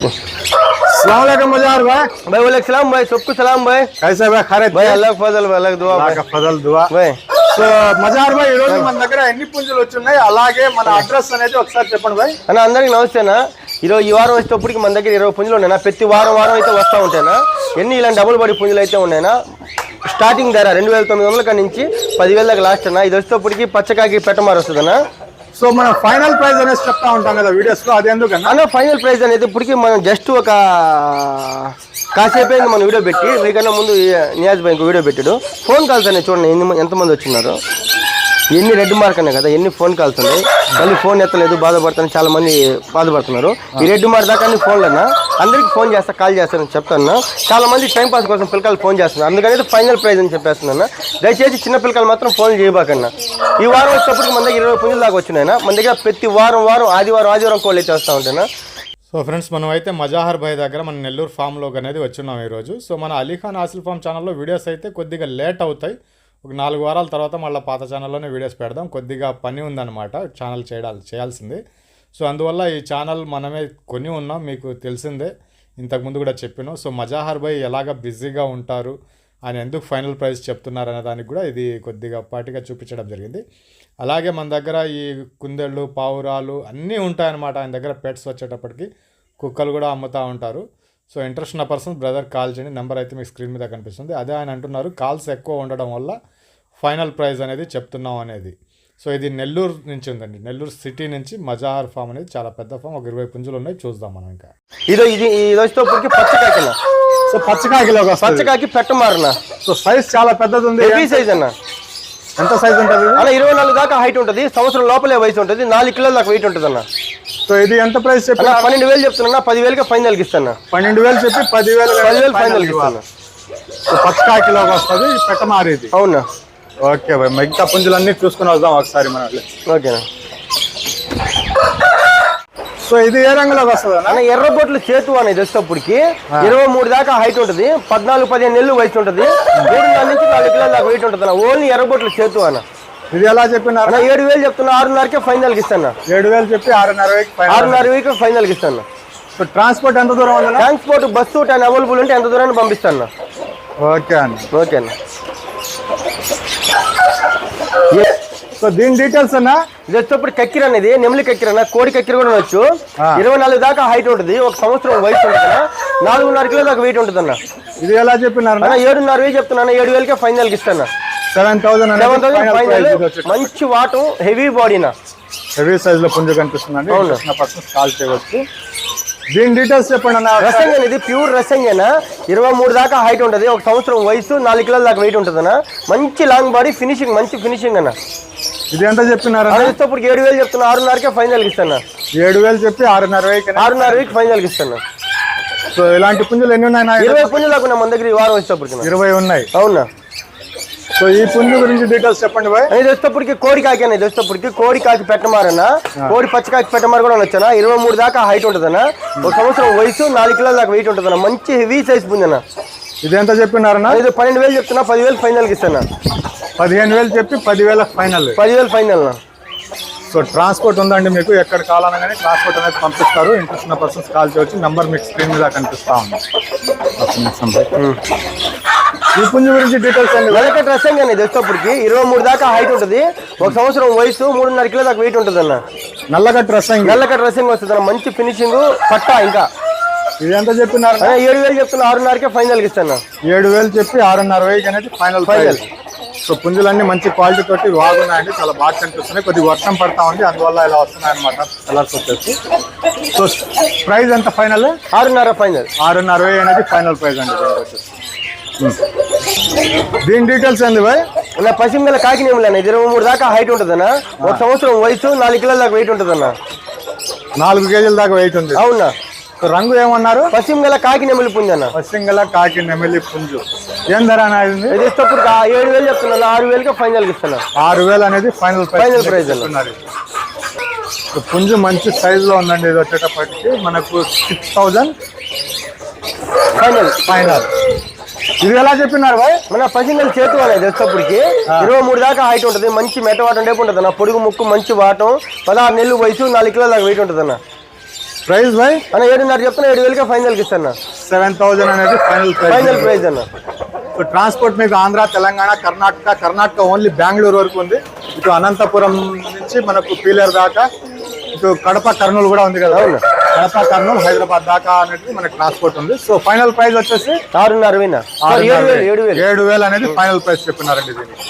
सलामकुम मजार भाई भाई वाले सलाम भाई सबको सलाम भाई कैसे भाई खैर भाई अल्लाह फजल भाई अल्लाह दुआ అల్లాహ్ भाई కా ఫజల్ దువా भाई సో మజార్ భాయ్ ఈ రోజు మన దగ్గర ఎన్ని పుంజులు వచ్చున్నాయి అలాగే మన అడ్రస్ అనేది ఒకసారి చెప్పండి భాయ్ అన్న అందరికి నమస్తేనా ఈరోజు ఈ వారం వచ్చేటప్పటికి మన దగ్గర ఇరవై పుంజులు ఉన్నాయినా ప్రతి వారం వారం అయితే వస్తూ ఉంటాయినా ఎన్ని ఇలాంటి డబుల్ బడి పుంజులు అయితే ఉన్నాయినా స్టార్టింగ్ ధర రెండు వేల తొమ్మిది వందల కాడి నుంచి పదివేల దాకా లాస్ట్ అన్న ఇది వచ్చేటప్పటికి పచ్చకాకి పెట్టమారు వస్తుందన్నా సో మనం ఫైనల్ ప్రైస్ అనేది చెప్తా ఉంటాం కదా వీడియోస్లో అది ఎందుకన్నా? ఫైనల్ ప్రైస్ అనేది ఇప్పటికి మనం జస్ట్ ఒక కాసేపు అయింది మనం వీడియో పెట్టి మీకన్నా ముందు నియాజ్ నియాజ్ బ్యాంక్ వీడియో పెట్టాడు. ఫోన్ కాల్స్ అనేది చూడండి ఎంతమంది వచ్చినారు ఎన్ని రెడ్ మార్క్ అనే కదా ఎన్ని ఫోన్ కాల్స్ ఉన్నాయి మళ్ళీ ఫోన్ ఎత్తలేదు బాధపడుతాను చాలా మంది బాధపడుతున్నారు. ఈ రెడ్ మార్క్ దాకా అన్ని ఫోన్లన్నా అన్న అందరికి ఫోన్ చేస్తా కాల్ చేస్తానని చెప్తాను చాలా మంది టైం పాస్ కోసం పిల్లకాయలు ఫోన్ చేస్తున్నారు. అందుకని ఫైనల్ ప్రైజ్ అని చెప్పేస్తున్నాను? దయచేసి చిన్న పిల్లకాయలు మాత్రం ఫోన్ చేయబాకన్నా. ఈ వారం వచ్చేప్పటికి మన దగ్గర ఇరవై పుంజుల దాకా వచ్చినాయి మన దగ్గర ప్రతి వారం వారం ఆదివారం ఆదివారం కోళ్ళు అయితే వస్తూ ఉంటాయినా సో ఫ్రెండ్స్ మనం అయితే మజాహర్ భాయ్ దగ్గర మన నెల్లూరు ఫామ్లోకి అనేది వచ్చున్నాం ఈరోజు. సో మన అలీఖాన్ ఆసిల్ ఫామ్ ఛానల్లో వీడియోస్ అయితే కొద్దిగా లేట్ అవుతాయి. ఒక నాలుగు వారాల తర్వాత మళ్ళీ పాత ఛానల్లోనే వీడియోస్ పెడదాం. కొద్దిగా పని ఉందన్నమాట ఛానల్ చేయాలి చేయాల్సింది. సో అందువల్ల ఈ ఛానల్ మనమే కొని ఉన్నాం మీకు తెలిసిందే. ఇంతకుముందు కూడా చెప్పాను. సో మజాహర్ భాయ్ ఎలాగ బిజీగా ఉంటారు ఆయన ఎందుకు ఫైనల్ ప్రైస్ చెప్తున్నారు అనే దానికి కూడా ఇది కొద్దిగా పాటిగా చూపించడం జరిగింది. అలాగే మన దగ్గర ఈ కుందేళ్ళు పావురాలు అన్నీ ఉంటాయన్నమాట. ఆయన దగ్గర పెట్స్ వచ్చేటప్పటికి కుక్కలు కూడా అమ్ముతూ ఉంటారు. సో ఇంట్రెస్ట్ ఉన్న పర్సన్ బ్రదర్ కాల్ చేయండి. నెంబర్ అయితే మీకు స్క్రీన్ మీద కనిపిస్తుంది. అదే ఆయన అంటున్నారు కాల్స్ ఎక్కువ ఉండడం వల్ల ఫైనల్ ప్రైస్ అనేది చెప్తున్నాం అనేది. సో ఇది నెల్లూరు నుంచి ఉందండి. నెల్లూరు సిటీ నుంచి మజాహార్ ఫామ్ అనేది చాలా పెద్ద ఫామ్. ఒక ఇరవై పుంజులు ఉన్నాయి. చూద్దాం మనం ఇంకా. ఇది ఇది ఇది వచ్చేటప్పటికి పచ్చకాకిన సో వస్తుంది. పచ్చకాకి పెట్టమారన సో సైజ్ చాలా పెద్దది ఉంది. హెవీ సైజ్ అన్న. ఎంత సైజ్ ఉంటుంది? అలా ఇరవై నాలుగు దాకా హైట్ ఉంటుంది. సంవత్సరం లోపలే వయసు ఉంటుంది. నాలుగు కిలోల దాకా వెయిట్ ఉంటుంది అన్న. సో ఇది ఎంత ప్రైస్ చెప్పి? అన్న పన్నెండు వేలు చెప్తున్నా పదివేలకి ఫైనల్కి ఇస్తాను పన్నెండు వేలు చెప్పి పదివేలు పదివేలు ఫైనల్కి ఇస్తాను సో పచ్చకాకిలోకి వస్తుంది. పెట్టమారేది అవునా? ఓకే భాయ్ మిగతా పుంజులన్నీ చూసుకుని వద్దాం ఒకసారి మనం ఓకేనా? సో ఇది ఏ రంగులోకి వస్తుంది అన్న అన్న ఎర్రబొట్లు చేతు అనేది వచ్చేటప్పటికి ఇరవై మూడు దాకా హైట్ ఉంటుంది. పద్నాలుగు పదిహేను నెలలు వయసు ఉంటుంది. మూడున్నర నుంచి నాలుగు కిలోల దాకా వెయిట్ ఉంటుంది అన్న. ఓన్లీ ఎర్రబొట్లు చేతు అన్న ఇది ఎలా చెప్పినారు? అన్న ఏడు వేలు చెప్తున్నా ఆరున్నరకే ఫైనల్కి ఇస్తాను ఏడు వేలు చెప్పి ఆరున్నర ఫైనల్ ఆరున్నర వీక్ ఫైనల్కి ఇస్తాను సో ట్రాన్స్పోర్ట్ ఎంత దూరం ట్రాన్స్పోర్ట్ బస్సు అవైలబుల్ ఉంటే ఎంత దూరాన్ని పంపిస్తాను ఓకే అండి ఓకే అన్న. సో దీని డీటెయిల్స్ అన్న? ఇది వచ్చేటప్పుడు కక్కిర అనేది నెమలి కక్కిర అన్న కోడి కక్కిర కూడా ఆ. ఇరవై నాలుగు దాకా హైట్ ఉంటుంది. ఒక సంవత్సరం వయసు ఉంటుంది నాలుగున్నర కిలో దాకా వెయిట్ ఉంటుంది అన్న ఇది ఎలా చెప్పినారు ఏడున్నర వేలు చెప్తున్నా ఏడు వేలకే ఫైనల్కి ఇస్తాను seven thousand seven thousand final మంచి వాటం హెవీ బాడీనా హెవీ సైజ్లో పుంజు కనిపిస్తుందండి. అవును. చిన్న పర్సన్ కాల్ చేయవచ్చు దీని డీటెయిల్స్ చెప్పండి అన్న. రసంగ అనేది ప్యూర్ రసంగేనా? ఇరవై మూడు దాకా హైట్ ఉంటుంది. ఒక సంవత్సరం వయసు నాలుగు కిలోల దాకా వెయిట్ ఉంటుంది అన్న మంచి లాంగ్ బాడీ ఫినిషింగ్ మంచి ఫినిషింగ్ అన్న. ఇది ఎంత అది వచ్చేటప్పుడు ఏడు వేలు చెప్తున్నా. ఆరున్నరకే ఫైనల్కి ఇస్తాను ఏడు వేలు చెప్పి ఆరున్నర వేలకి. ఆరున్నర వీక్ ఫైనల్కి ఇస్తాను సో ఇలాంటి పుంజులు ఎన్ని ఉన్నాయి? ఇరవై పుంజులు ఉన్నాయి మన దగ్గర ఈ వారం వచ్చేటప్పటికి ఇరవై ఉన్నాయి. అవునా? సో ఈ పుంజు గురించి డీటెయిల్స్ చెప్పండి బాయ్. ఇది వచ్చేటప్పటికి కోడి కాకి అనేది వచ్చేటప్పటికి కోడి కాకి పెట్టమారన్న. కోడి పచ్చకాకి పెట్టమారు కూడా వచ్చానా ఇరవై మూడు దాకా హైట్ ఉంటుందన్న. ఒక సంవత్సరం వయసు నాలుగు కిలోల దాకా వెయిట్ ఉంటుందన్న. మంచి హెవీ సైజ్ పుంజన్న. ఇది ఎంత చెప్పినారన్న? ఇది పన్నెండు వేలు చెప్తున్నా. పదివేలు ఫైనల్కి ఇస్తాను? పదిహేను వేలు చెప్పి పదివేల ఫైనల్ పదివేలు ఫైనల్ సో ట్రాన్స్పోర్ట్ ఉందండి మీకు ఎక్కడ కావాలన్నా కానీ ట్రాన్స్పోర్ట్ అనేది పంపిస్తారు. ఇంట్రెస్ట్ ఉన్న పర్సన్స్ కాల్ చేయవచ్చు నెంబర్ మీకు స్క్రీన్ మీద కనిపిస్తా ఉంది. ఈ పుంజు గురించి డీటెయిల్స్ అండి వెనక డ్రెస్సింగ్ అనేది వచ్చేటప్పటికి ఇరవై మూడు దాకా హైట్ ఉంటుంది. ఒక సంవత్సరం వయసు మూడున్నర కిలో దాకా వెయిట్ ఉంటుంది అన్న నల్లగా డ్రెస్ నల్లక డ్రెస్సింగ్ వస్తుంది అన్న. మంచి ఫినిషింగ్ పట్టా ఇంకా. ఇది ఎంత చెప్పినారు? అదే ఏడు వేలు చెప్తున్నా ఆరున్నరకే ఫైనల్కి ఇస్తాను. ఏడు వేలు చెప్పి ఆరున్నర వేలకి అనేది ఫైనల్ ఫైనల్ సో పుంజులన్నీ మంచి క్వాలిటీ తోటి బాగున్నాయండి చాలా బాగా కనిపిస్తున్నాయి. కొద్దిగా వర్షం పడతా ఉంది. అందువల్ల ఇలా వస్తున్నాయి అనమాట కలర్స్ వచ్చేసి. సో ప్రైస్ ఎంత ఫైనల్ ఆరున్నర ఫైనల్ ఆరున్నర అనేది ఫైనల్ ప్రైస్ అండి. దీనికి వచ్చేసి. ఉమ్. దీని డీటెయిల్స్ ఏంది బాయ్? నా పశ్చిమ గల కాకినేములు అన్న ఇది ఇరవై మూడు దాకా హైట్ ఉంటుందన్న. ఒక సంవత్సరం వయసు నాలుగు కిలోల దాకా వెయిట్ ఉంటుందన్న. నాలుగు కేజీల దాకా వెయిట్ ఉంది. అవునా? రంగు ఏమన్నారు? పశ్చిమ గల కాకినేములు పుంజన్న పశ్చింగల కాకి నెమిలి పుంజు. ఏం ధర అనేది ఇది? ఏడు వేలు చెప్తున్నాను ఆరు వేలకే ఫైనల్కి ఇస్తాను ఆరు వేలు అనేది ఫైనల్ అన్న. చెప్తున్నారు సో పుంజు మంచి సైజ్లో ఉందండి ఇది వచ్చేటప్పటికి. మనకు సిక్స్ థౌజండ్ ఫైనల్ ఫైనల్ ఇది ఎలా చెప్పినారు బాయ్? మన పసింగల్ చేతు అనేది వచ్చేటప్పటికి. ఇరవై మూడు దాకా హైట్ ఉంటుంది. మంచి మెట్ట వాటం టైపు ఉంటుంది అన్న పొడుగు ముక్కు మంచి వాటం. పదహారు నెలలు వయసు నాలుగు కిలోల దాకా వెయిట్ ఉంటుంది అన్న ప్రైస్ బై అన్న ఏడున్నర చెప్తున్నా ఏడు వేలకే ఫైనల్కి ఇస్తాను సెవెన్ థౌజండ్ అనేది ఫైనల్ ఫైనల్ ప్రైస్ అన్న. సో ట్రాన్స్పోర్ట్ మీకు ఆంధ్ర తెలంగాణ కర్ణాటక కర్ణాటక ఓన్లీ బెంగళూరు వరకు ఉంది. ఇటు అనంతపురం నుంచి మనకు పీలేరు దాకా ఇటు కడప కర్నూలు కూడా ఉంది కదా. కడప కర్నూలు హైదరాబాద్ దాకా అనేది మనకి ట్రాన్స్పోర్ట్ ఉంది. సో ఫైనల్ ప్రైస్ వచ్చేసి ఆరున్నర ఏడు వేలు ఏడు వేలు. ఏడు వేలు అనేది ఫైనల్ ప్రైస్ చెప్పినారండి దీనికి.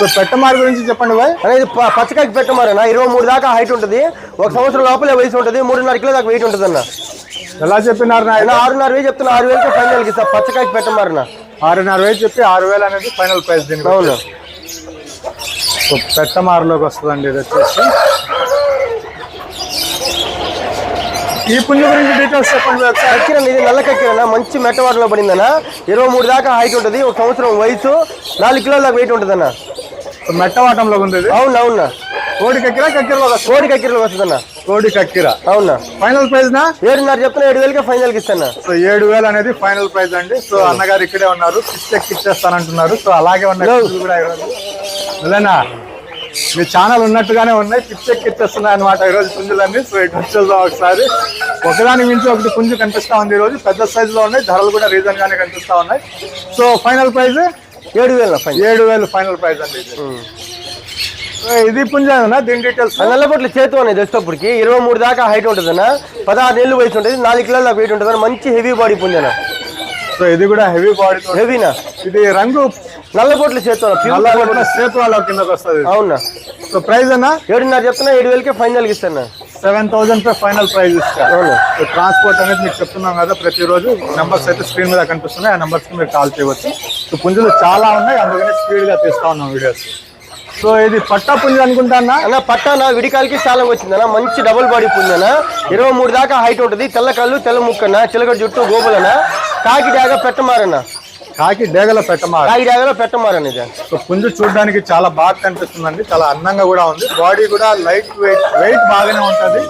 సో పెట్టమార్ గురించి చెప్పండి బాయ్. ప- పచ్చకాయకి పెట్టమారన్న ఇరవై మూడు దాకా హైట్ ఉంటుంది. ఒక సంవత్సరం లోపలే వయసు ఉంటుంది. మూడున్నర కిలో దాకా వెయిట్ ఉంటుంది అన్న. ఎలా చెప్పినారు అన్న ఆరున్నర వేలు చెప్తున్నా. ఆరు వేలకి ఫైనల్కి ఇస్తా. పచ్చకాయకి పెట్టమారన్న ఆరున్నర వేలు చెప్పి ఆరు వేలు అనేది ఫైనల్ ప్రైస్ దీనికి. అవును. సో పెట్టమారులోకి వస్తుందండి ఇది వచ్చేసి. ఈ పుంజు గురించి డీటెయిల్స్ చెప్పండి కక్కిరన్న ఇది నల్ల కక్కిరన్న మంచి మెట్టవాడలో పడిందన్న ఇరవై మూడు దాకా హైట్ ఉంటుంది. ఒక సంవత్సరం వయసు. నాలుగు కిలోల దాకా వెయిట్ ఉంటుందన్న సో మెట్టవాటంలో ఉంది ఇది. అవును అవునా? కోడి కక్కిరా కక్కిరలో వస్తుంది. కోడి కక్కిరలో వస్తుందన్న కోడి కక్కిరా. అవునా? ఫైనల్ ప్రైస్ నా? ఏడున్నర చెప్తున్నా ఏడు వేలకి ఫైనల్కి ఇస్తాను? సో ఏడు వేలు అనేది ఫైనల్ ప్రైస్ అండి. సో అన్నగారు ఇక్కడే ఉన్నారు. పిచ్చెక్ ఇచ్చేస్తానంటున్నారు సో అలాగే ఉన్నాయి పుంజులు కూడా ఈరోజు మీ ఛానల్ ఉన్నట్టుగానే ఉన్నాయి. పిచ్చెక్ ఇచ్చేస్తున్నాయి అనమాట ఈరోజు పుంజులన్నీ. సో ఇటు వచ్చేద్దాం ఒకసారి. ఒకదాని మించి ఒకటి పుంజు కనిపిస్తా ఉంది ఈరోజు. పెద్ద సైజు లో ఉన్నాయి. ధరలు కూడా రీజన్ గానే కనిపిస్తా ఉన్నాయి. సో ఫైనల్ ప్రైస్ ఏడు వేల ఏడు వేలు ఫైనల్ ప్రైస్ అండి ఇది. ఇది పుంజేనా దీని డీటెయిల్స్ నల్లబొట్లు చేతు అనేది వచ్చేటప్పటికి ఇరవై మూడు దాకా హైట్ ఉంటుందన్న పదహారు నెలలు వయసు ఉంటుంది నాలుగు కిలోల వెయిట్ ఉంటుంది మంచి హెవీ బాడీ పుంజన? సో ఇది కూడా హెవీ బాడీతో హెవీనా ఇది రంగు నల్లబొట్లు చేతు నల్ల కూడా సేతువాలో కిందకి వస్తుంది. అవునా? సో ప్రైస్ అన్నా? ఏడున్నర చెప్తున్నా ఏడు వేలకే ఫైనల్కి ఇస్తాను? సెవెన్ థౌసండ్ పై ఫైనల్ ప్రైస్ ఇస్తారు ట్రాన్స్పోర్ట్ అనేది మీకు చెప్తున్నాం కదా ప్రతిరోజు. నెంబర్స్ అయితే స్క్రీన్ మీద కనిపిస్తున్నాయి. ఆ నెంబర్స్కి మీరు కాల్ చేయవచ్చు. సో పుంజులు చాలా ఉన్నాయి. అందుకని స్పీడ్గా తీస్తా ఉన్నాం వీడియోస్ సో ఇది పట్టా పుంజు అనుకుంటానా అన్న? పట్టాన విడికాలకి చాలా వచ్చిందన్న మంచి డబుల్ బాడీ పుంజన ఇరవై మూడు దాకా హైట్ ఉంటుంది. తెల్ల కళ్ళు తెల్ల ముక్కన చిలకడ జుట్టు గోపులన కాకి డాగ పెట్టమారన్న. కాకి డేగల పెట్టమా కాకి డాగలో పెట్టమారన్న ఇది. సో పుంజు చూడడానికి చాలా బాగా కనిపిస్తుందండి. చాలా అందంగా కూడా ఉంది. బాడీ కూడా లైట్ వెయిట్ వెయిట్ బాగానే ఉంటది.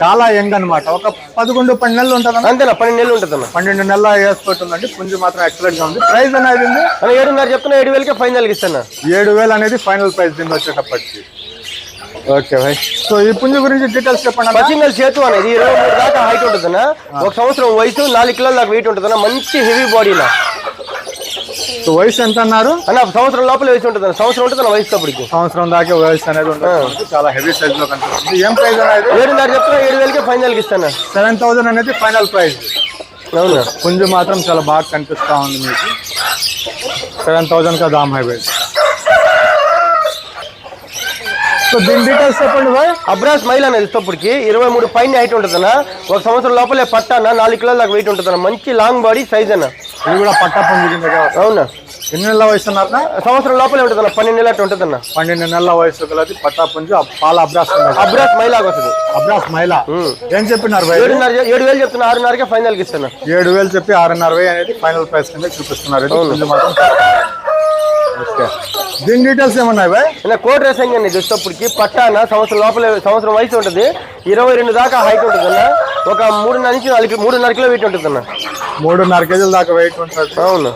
చాలా యంగ్ అన్నమాట. ఒక పదకొండు పన్నెండు నెలలు ఉంటుందన్న. అంతేనా? పన్నెండు నెలలు ఉంటుందన్న. పన్నెండు నెలల వేసుకుంటుందండి పుంజు మాత్రం ఎక్సలెంట్గా ఉంది. ప్రైస్ అనేది ఏడున్నర చెప్తున్నా ఏడు వేలకే ఫైనల్కి ఇస్తాను? ఏడు వేలు అనేది ఫైనల్ ప్రైస్ దీన్ని వచ్చేటప్పటికి. ఓకే భాయ్ సో ఈ పుంజు గురించి డీటెయిల్స్ చెప్పండి. పచింగల్ చేతు అనేది ఇరవై మూడు దాకా హైట్ ఉంటుందన్న. ఒక సంవత్సరం వయసు నాలుగు కిలోల దాకా వెయిట్ ఉంటుందన్న. మంచి హెవీ బాడీలో సో వయసు ఎంత అన్నారు? అన్న సంవత్సరం లోపల వయసు ఉంటుందన్న. సంవత్సరం ఉంటుంది వయసు అప్పటికి. సంవత్సరం దాకా వయసు అనేది ఉంటుంది చాలా హెవీ సైజ్లో కనిపిస్తుంది. ఏం ప్రైస్ అనేది ఏడున్నర చెప్తున్నా ఏడు వేలకే ఫైనల్కి ఇస్తాను. సెవెన్ థౌసండ్ అనేది ఫైనల్ ప్రైస్ అవునా? పుంజు మాత్రం చాలా బాగా కనిపిస్తా ఉంది మీకు. సెవెన్ థౌసండ్ కా దామ్ భాయ్ సో దీని డీటెయిల్స్ చెప్పండి అబ్రాస్ మైల్ అనేది ఇప్పటికి ఇరవై మూడు పైన హైట్ ఉంటుందన్న ఒక సంవత్సరం లోపలే పట్టాన నాలుగు కిలోల దాకా వెయిట్ ఉంటుందన్న మంచి లాంగ్ బాడీ సైజ్ అన్న. ఇది కూడా పట్టా వస్తుంది. అవునా? ఎన్ని నెలల వయసు సంవత్సరం లోపలే ఉంటుందన్న పన్నెండు నెలలు ఉంటుందన్న పన్నెండు నెలల వయసు గలది పట్టా పుంజు పాల అబ్రాస్. అబ్రాస్ మైలాగా వస్తుంది. అబ్రాస్ మహిళ ఏం చెప్పినారు ఏడున్నర ఏడు వేలు చెప్తున్నా ఆరున్నరకే ఫైనల్కి ఇస్తాను ఏడు వేలు చెప్పి ఆరున్నర అనేది ఫైనల్ ప్రైస్ కింద చూపిస్తున్నారు. ఓకే. దీని డీటెయిల్స్ ఏమన్నాయి భాయ్ నా కోట్ రేసింగ్ అనేది వచ్చేటప్పటికి పట్టాన సంవత్సరం లోపల సంవత్సరం వయసు ఉంటుంది. ఇరవై రెండు దాకా హైట్ ఉంటుందన్న ఒక మూడున్నర నుంచి నాలుగు మూడున్నర కిలో వెయిట్ ఉంటుందన్న మూడున్నర కేజీల దాకా వెయిట్ ఉంటుంది. అవును.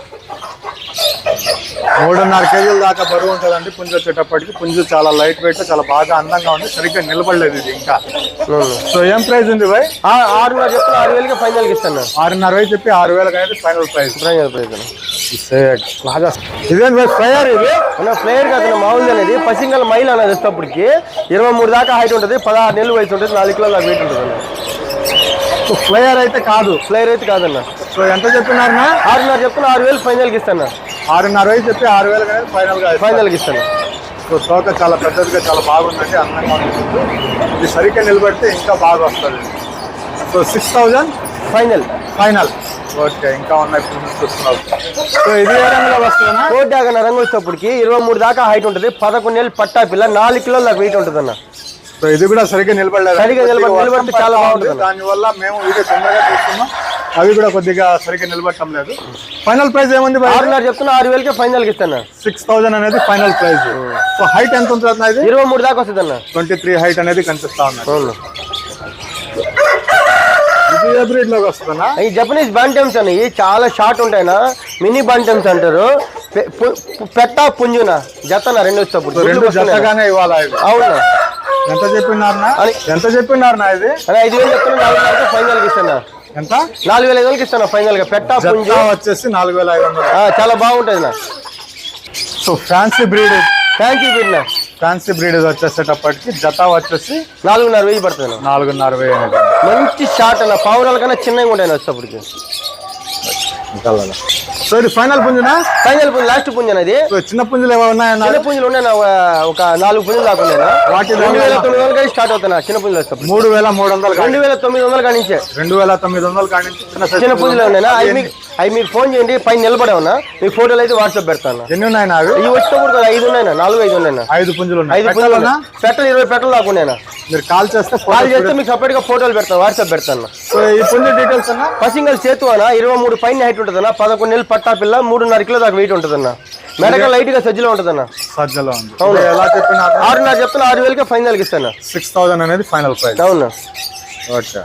మూడున్నర కేజీల దాకా బరువు ఉంటుందండి. పుంజు వచ్చేటప్పటికి పుంజు చాలా లైట్ వెయిట్ చాలా బాగా అందంగా ఉంది. సరిగ్గా నిలబడలేదు ఇది ఇంకా. సో ఏం ప్రైస్ ఉంది భాయ్ ఆరున్నర చెప్తున్నా ఆరు వేలకి ఫైనల్కి ఇస్తాను. ఆరున్నర వేలు చెప్పి ఆరు వేలకు అనేది ఫైనల్ ప్రైస్ ఫైనల్ ప్రైస్ అన్న. ఇదేం? ప్లేయర్ కాదు మామూలు అనేది. పసింగల్ మైల్ అనేది వచ్చేటప్పటికి ఇరవై మూడు దాకా హైట్ ఉంటుంది పదహారు నెలలు వయసు ఉంటుంది నాలుగు కిలోల దాకా వెయిట్ ఉంటుంది ఫ్లయర్ అయితే కాదు. ప్లేయర్ అయితే కాదన్న. సో ఎంత చెప్పినారనా ఆరున్నర చెప్తున్నా ఆరు వేలు ఫైనల్కి ఇస్తాను ఆరున్నర వేలు చెప్పి ఆరు వేలకు అనేది ఫైనల్గా ఇస్తారు. ఫైనల్కి ఇస్తాను సో తోక చాలా పెద్దదిగా చాలా బాగుందండి అందంగా ఉంటుంది ఇది సరిగ్గా నిలబడితే ఇంకా బాగా వస్తుంది. So six thousand? Final. Final. Okay ఇంకా ఉన్నాయి పుంజులు చూస్తున్నారు. సో ఇది ఏ రంగులో వస్తుందన్నా? కోట్ అన్న రంగు వచ్చేటప్పటికి ఇరవై మూడు దాకా హైట్ ఉంటుంది పదకొండు నెలలు పట్టా పిల్ల నాలుగు కిలోల దాకా వెయిట్ ఉంటుంది అన్న సో ఇది కూడా సరిగ్గా నిలబడలేదు. సరిగ్గా నిలబడి- నిలబడితే చాలా బాగుంటుంది. దానివల్ల మేము వీడియో తొందరగా చూస్తున్నాం. అవి కూడా కొద్దిగా సరిగ్గా నిలబడటం లేదు. ఫైనల్ ప్రైస్ ఏముంది ఆరున్నర చెప్తున్నా ఆరు వేలకే ఫైనల్కి ఇస్తాను? సిక్స్ థౌసండ్ అనేది ఫైనల్ ప్రైస్ సో హైట్ ఎంత ఉంటుంది ఇరవై మూడు దాకా వస్తుంది అన్న ట్వంటీ త్రీ హైట్ అనేది కనిపిస్తా వస్తుందన్నా? ఈ జపనీస్ బాంటమ్స్ అని చాలా షార్ట్ ఉంటాయినా మినీ బాంటమ్స్ అంటారు. పెట్ట పుంజున? జతన? రెండు వచ్చేటప్పుడు రెండు జతగానే ఇవ్వాలా ఇవి అవునా? ఎంత చెప్పినారనా అని- ఎంత ఇది? అదే ఐదు వేలు చెప్తున్నా ఫైనల్కి ఇస్తాను? ఎంత? నాలుగు వేల ఐదు వేలకి ఇస్తాను ఫైనల్గా. పెట్టా పుంజు. వచ్చేసి నాలుగు వేల ఐదు వందలు. చాలా బాగుంటుంది నా so fancy breed thank you బిడ్డ ఫ్యాన్సీ బ్రీడ్ వచ్చేసేటప్పటికి జత వచ్చేసి నాలుగున్నర వెయ్యి పడుతుంది నా. నాలుగున్నర వెయ్యి మంచి షార్ట్ అన్న. పావురాల కన్నా చిన్నగా ఉంటాయి వచ్చేటప్పటికి సో ఇది ఫైనల్ పుంజునా? ఫైనల్ పుంజు లాస్ట్ పుంజు అనేది సో చిన్న పుంజులు ఉన్నాయన్నా చిన్న పుంజులు ఉన్నాయి నా, ఒక నాలుగు పుంజులు దాకా ఉన్నాయి. వాటి రెండు వేల తొమ్మిది వందలు కానీ స్టార్ట్ అవుతాయి నా చిన్న పుంజులు వచ్చేటప్పుడు మూడు వేల మూడు వందలు రెండు వేల తొమ్మిది వందలు కానీ నుంచే. రెండు వేల తొమ్మిది వందలు కానీ చిన్న పుంజులు ఉన్నాయినా అవి మీకు అవి మీకు ఫోన్ చేయండి పైన నిలబడే ఉన్నా మీకు ఫోటోలు అయితే వాట్సాప్ పెడతాను. ఎన్ని ఉన్నాయి అవి? ఇవి వచ్చేటప్పుడు కూడా ఐదు ఉన్నాయినా నాలుగు ఐదు ఉన్నాయినా. ఐదు పుంజులు ఉన్నాయి. ఐదు పుంజులు? ఉన్నాయి. పెట్టలు ఇరవై పెట్టలు దాకా ఉన్నాయినా. మీరు కాల్ చేస్తే కాల్ చేస్తే మీకు సపరేట్గా ఫోటోలు పెడతాను వాట్సాప్ పెడతాను. సో ఈ పుంజు డీటెయిల్స్ అన్నా? పసింగల్ సేతు అన్న ఇరవై మూడు పైన హైట్ ఉంటుందన్న. పదకొండు నెలలు పట్టా పిల్ల మూడున్నర కిలో దాకా వెయిట్ ఉంటుందన్న. మెడక లైట్గా సజ్జలో ఉంటుందన్న. సజ్జలో అవును. ఎలా ఆరున్నర చెప్తున్నా ఆరు వేలకే ఫైనల్కి ఇస్తాను? సిక్స్ థౌసండ్ అనేది ఫైనల్ ప్రైస్ అవును? ఓకే.